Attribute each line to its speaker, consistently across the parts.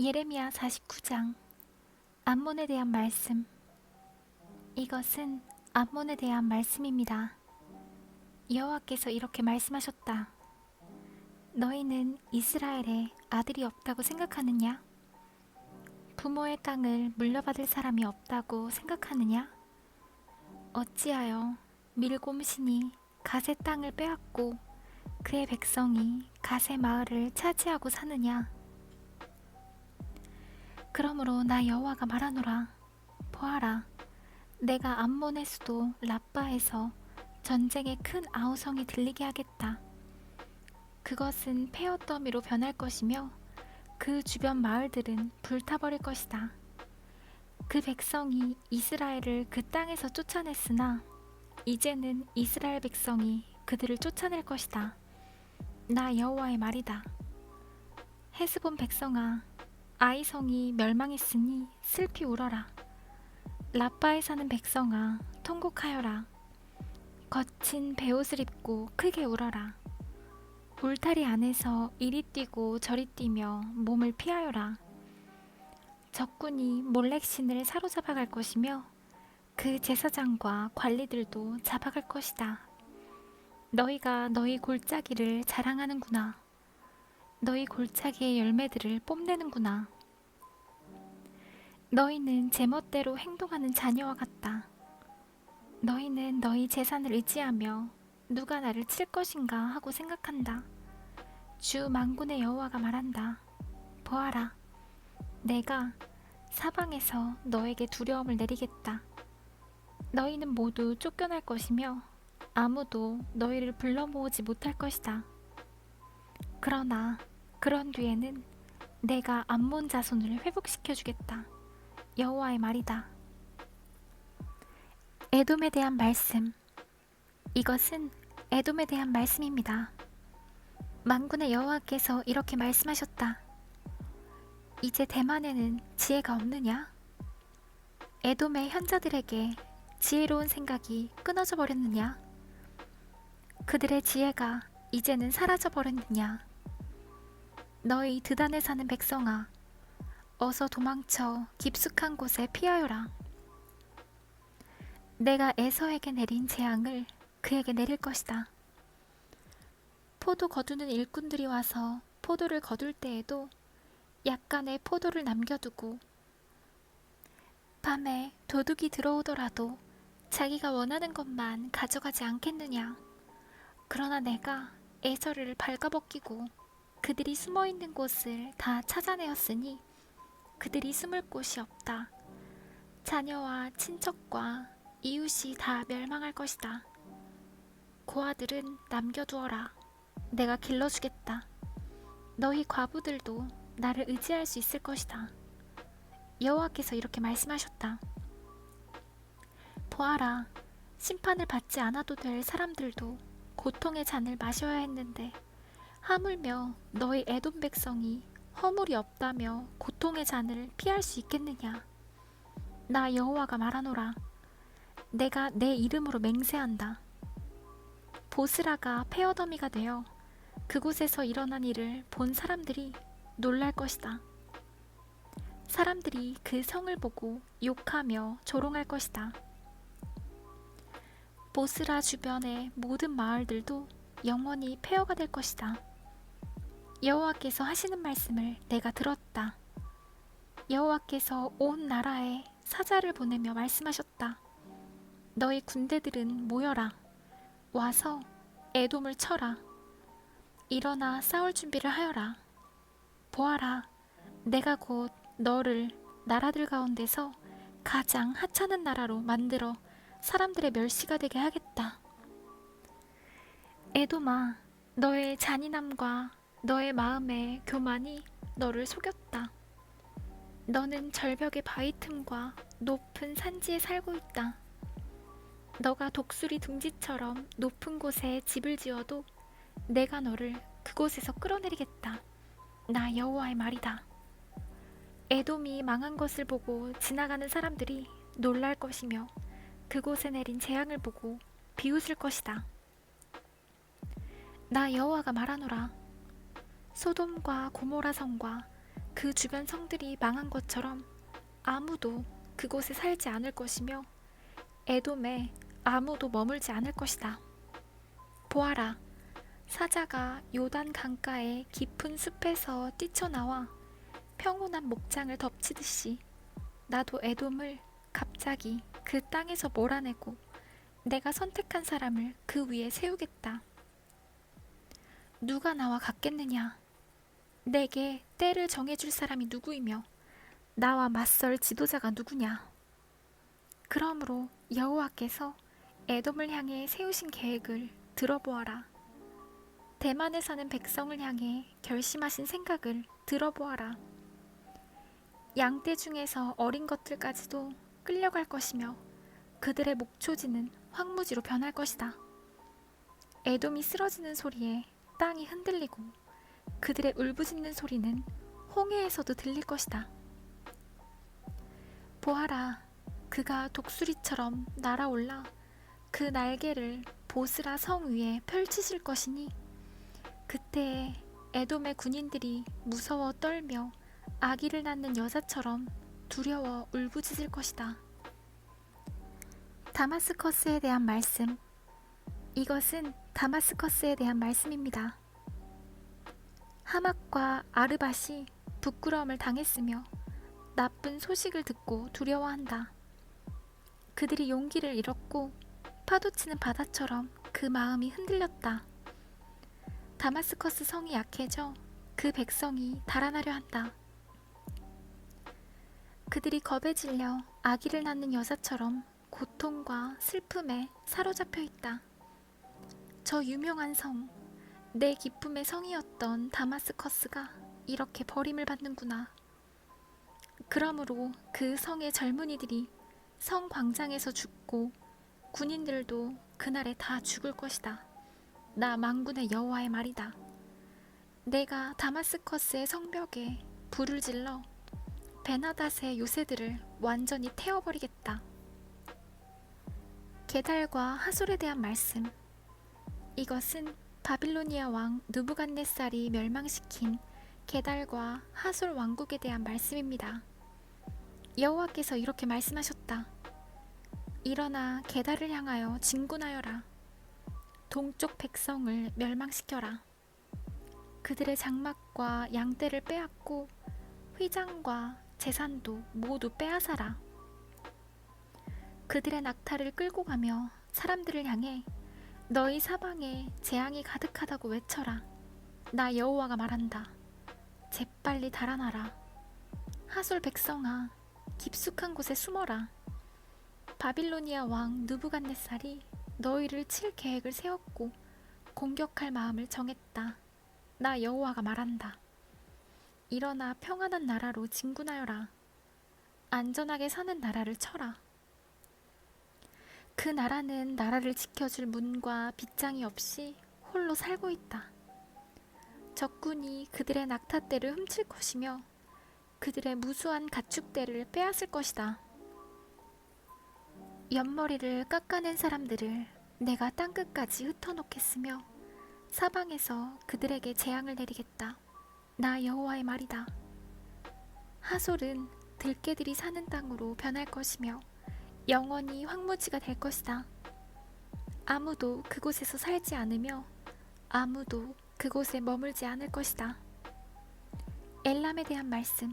Speaker 1: 예레미야 49장 암몬에 대한 말씀 이것은 암몬에 대한 말씀입니다. 여호와께서 이렇게 말씀하셨다. 너희는 이스라엘에 아들이 없다고 생각하느냐? 부모의 땅을 물려받을 사람이 없다고 생각하느냐? 어찌하여 밀곰 신이 가세 땅을 빼앗고 그의 백성이 가세 마을을 차지하고 사느냐? 그러므로 나 여호와가 말하노라. 보아라 내가 암몬의 수도 라빠에서 전쟁의 큰 아우성이 들리게 하겠다. 그것은 폐허 더미로 변할 것이며 그 주변 마을들은 불타버릴 것이다. 그 백성이 이스라엘을 그 땅에서 쫓아냈으나 이제는 이스라엘 백성이 그들을 쫓아낼 것이다. 나 여호와의 말이다. 헤스본 백성아 아이성이 멸망했으니 슬피 울어라. 라빠에 사는 백성아, 통곡하여라. 거친 베옷을 입고 크게 울어라. 울타리 안에서 이리 뛰고 저리 뛰며 몸을 피하여라. 적군이 몰렉신을 사로잡아 갈 것이며 그 제사장과 관리들도 잡아갈 것이다. 너희가 너희 골짜기를 자랑하는구나. 너희 골짜기의 열매들을 뽐내는구나. 너희는 제멋대로 행동하는 자녀와 같다. 너희는 너희 재산을 의지하며 누가 나를 칠 것인가 하고 생각한다. 주 만군의 여호와가 말한다. 보아라, 내가 사방에서 너에게 두려움을 내리겠다. 너희는 모두 쫓겨날 것이며 아무도 너희를 불러 모으지 못할 것이다. 그러나 그런 뒤에는 내가 암몬 자손을 회복시켜 주겠다. 여호와의 말이다. 에돔에 대한 말씀. 이것은 에돔에 대한 말씀입니다. 만군의 여호와께서 이렇게 말씀하셨다. 이제 대만에는 지혜가 없느냐? 에돔의 현자들에게 지혜로운 생각이 끊어져 버렸느냐? 그들의 지혜가 이제는 사라져 버렸느냐? 너희 드단에 사는 백성아, 어서 도망쳐 깊숙한 곳에 피하여라. 내가 에서에게 내린 재앙을 그에게 내릴 것이다. 포도 거두는 일꾼들이 와서 포도를 거둘 때에도 약간의 포도를 남겨두고 밤에 도둑이 들어오더라도 자기가 원하는 것만 가져가지 않겠느냐. 그러나 내가 에서를 발가벗기고 그들이 숨어 있는 곳을 다 찾아내었으니 그들이 숨을 곳이 없다. 자녀와 친척과 이웃이 다 멸망할 것이다. 고아들은 남겨두어라. 내가 길러주겠다. 너희 과부들도 나를 의지할 수 있을 것이다. 여호와께서 이렇게 말씀하셨다. 보아라, 심판을 받지 않아도 될 사람들도 고통의 잔을 마셔야 했는데 하물며 너희 애돔 백성이 허물이 없다며 고통의 잔을 피할 수 있겠느냐? 나 여호와가 말하노라. 내가 내 이름으로 맹세한다. 보스라가 폐어더미가 되어 그곳에서 일어난 일을 본 사람들이 놀랄 것이다. 사람들이 그 성을 보고 욕하며 조롱할 것이다. 보스라 주변의 모든 마을들도 영원히 폐허가 될 것이다. 여호와께서 하시는 말씀을 내가 들었다. 여호와께서 온 나라에 사자를 보내며 말씀하셨다. 너희 군대들은 모여라. 와서 애돔을 쳐라. 일어나 싸울 준비를 하여라. 보아라. 내가 곧 너를 나라들 가운데서 가장 하찮은 나라로 만들어 사람들의 멸시가 되게 하겠다. 에돔아, 너의 잔인함과 너의 마음의 교만이 너를 속였다. 너는 절벽의 바위 틈과 높은 산지에 살고 있다. 너가 독수리 둥지처럼 높은 곳에 집을 지어도 내가 너를 그곳에서 끌어내리겠다. 나 여호와의 말이다. 에돔이 망한 것을 보고 지나가는 사람들이 놀랄 것이며 그곳에 내린 재앙을 보고 비웃을 것이다. 나 여호와가 말하노라. 소돔과 고모라 성과 그 주변 성들이 망한 것처럼 아무도 그곳에 살지 않을 것이며 에돔에 아무도 머물지 않을 것이다. 보아라, 사자가 요단 강가의 깊은 숲에서 뛰쳐나와 평온한 목장을 덮치듯이 나도 에돔을 갑자기 그 땅에서 몰아내고 내가 선택한 사람을 그 위에 세우겠다. 누가 나와 같겠느냐? 내게 때를 정해줄 사람이 누구이며 나와 맞설 지도자가 누구냐? 그러므로 여호와께서 에돔을 향해 세우신 계획을 들어보아라. 대만에 사는 백성을 향해 결심하신 생각을 들어보아라. 양떼 중에서 어린 것들까지도 끌려갈 것이며 그들의 목초지는 황무지로 변할 것이다. 에돔이 쓰러지는 소리에 땅이 흔들리고 그들의 울부짖는 소리는 홍해에서도 들릴 것이다. 보아라, 그가 독수리처럼 날아올라 그 날개를 보스라 성 위에 펼치실 것이니 그때 에돔의 군인들이 무서워 떨며 아기를 낳는 여자처럼 두려워 울부짖을 것이다. 다마스커스에 대한 말씀. 이것은 다마스커스에 대한 말씀입니다. 하막과 아르밧이 부끄러움을 당했으며 나쁜 소식을 듣고 두려워한다. 그들이 용기를 잃었고 파도치는 바다처럼 그 마음이 흔들렸다. 다마스커스 성이 약해져 그 백성이 달아나려 한다. 그들이 겁에 질려 아기를 낳는 여자처럼 고통과 슬픔에 사로잡혀 있다. 저 유명한 성, 내 기쁨의 성이었던 다마스커스가 이렇게 버림을 받는구나. 그러므로 그 성의 젊은이들이 성 광장에서 죽고 군인들도 그날에 다 죽을 것이다. 나 망군의 여호와의 말이다. 내가 다마스커스의 성벽에 불을 질러 베나닷의 요새들을 완전히 태워버리겠다. 게달과 하솔에 대한 말씀. 이것은 바빌로니아 왕 누부갓네살이 멸망시킨 게달과 하솔 왕국에 대한 말씀입니다. 여호와께서 이렇게 말씀하셨다. 일어나 게달을 향하여 진군하여라. 동쪽 백성을 멸망시켜라. 그들의 장막과 양떼를 빼앗고 휘장과 재산도 모두 빼앗아라. 그들의 낙타를 끌고 가며 사람들을 향해 너희 사방에 재앙이 가득하다고 외쳐라. 나 여호와가 말한다. 재빨리 달아나라. 하솔 백성아, 깊숙한 곳에 숨어라. 바빌로니아 왕 느부갓네살이 너희를 칠 계획을 세웠고 공격할 마음을 정했다. 나 여호와가 말한다. 일어나 평안한 나라로 진군하여라. 안전하게 사는 나라를 쳐라. 그 나라는 나라를 지켜줄 문과 빗장이 없이 홀로 살고 있다. 적군이 그들의 낙타떼를 훔칠 것이며 그들의 무수한 가축대를 빼앗을 것이다. 옆머리를 깎아낸 사람들을 내가 땅끝까지 흩어놓겠으며 사방에서 그들에게 재앙을 내리겠다. 나 여호와의 말이다. 하솔은 들개들이 사는 땅으로 변할 것이며 영원히 황무지가 될 것이다. 아무도 그곳에서 살지 않으며 아무도 그곳에 머물지 않을 것이다. 엘람에 대한 말씀.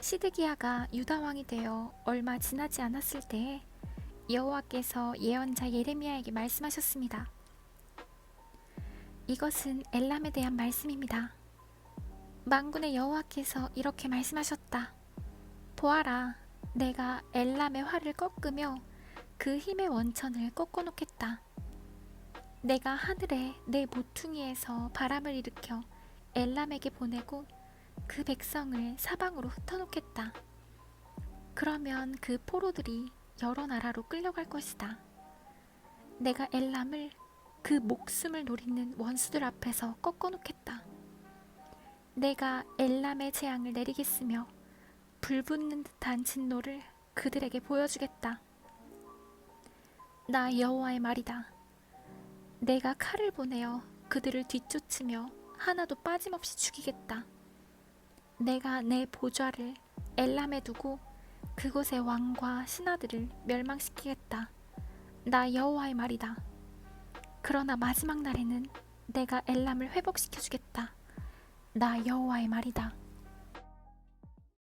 Speaker 1: 시드기야가 유다 왕이 되어 얼마 지나지 않았을 때에 여호와께서 예언자 예레미야에게 말씀하셨습니다. 이것은 엘람에 대한 말씀입니다. 만군의 여호와께서 이렇게 말씀하셨다. 보아라, 내가 엘람의 활을 꺾으며 그 힘의 원천을 꺾어놓겠다. 내가 하늘에 내 모퉁이에서 바람을 일으켜 엘람에게 보내고 그 백성을 사방으로 흩어놓겠다. 그러면 그 포로들이 여러 나라로 끌려갈 것이다. 내가 엘람을 그 목숨을 노리는 원수들 앞에서 꺾어놓겠다. 내가 엘람의 재앙을 내리겠으며 불붙는 듯한 진노를 그들에게 보여주겠다. 나 여호와의 말이다. 내가 칼을 보내어 그들을 뒤쫓으며 하나도 빠짐없이 죽이겠다. 내가 내 보좌를 엘람에 두고 그곳의 왕과 신하들을 멸망시키겠다. 나 여호와의 말이다. 그러나 마지막 날에는 내가 엘람을 회복시켜 주겠다. 나 여호와의 말이다.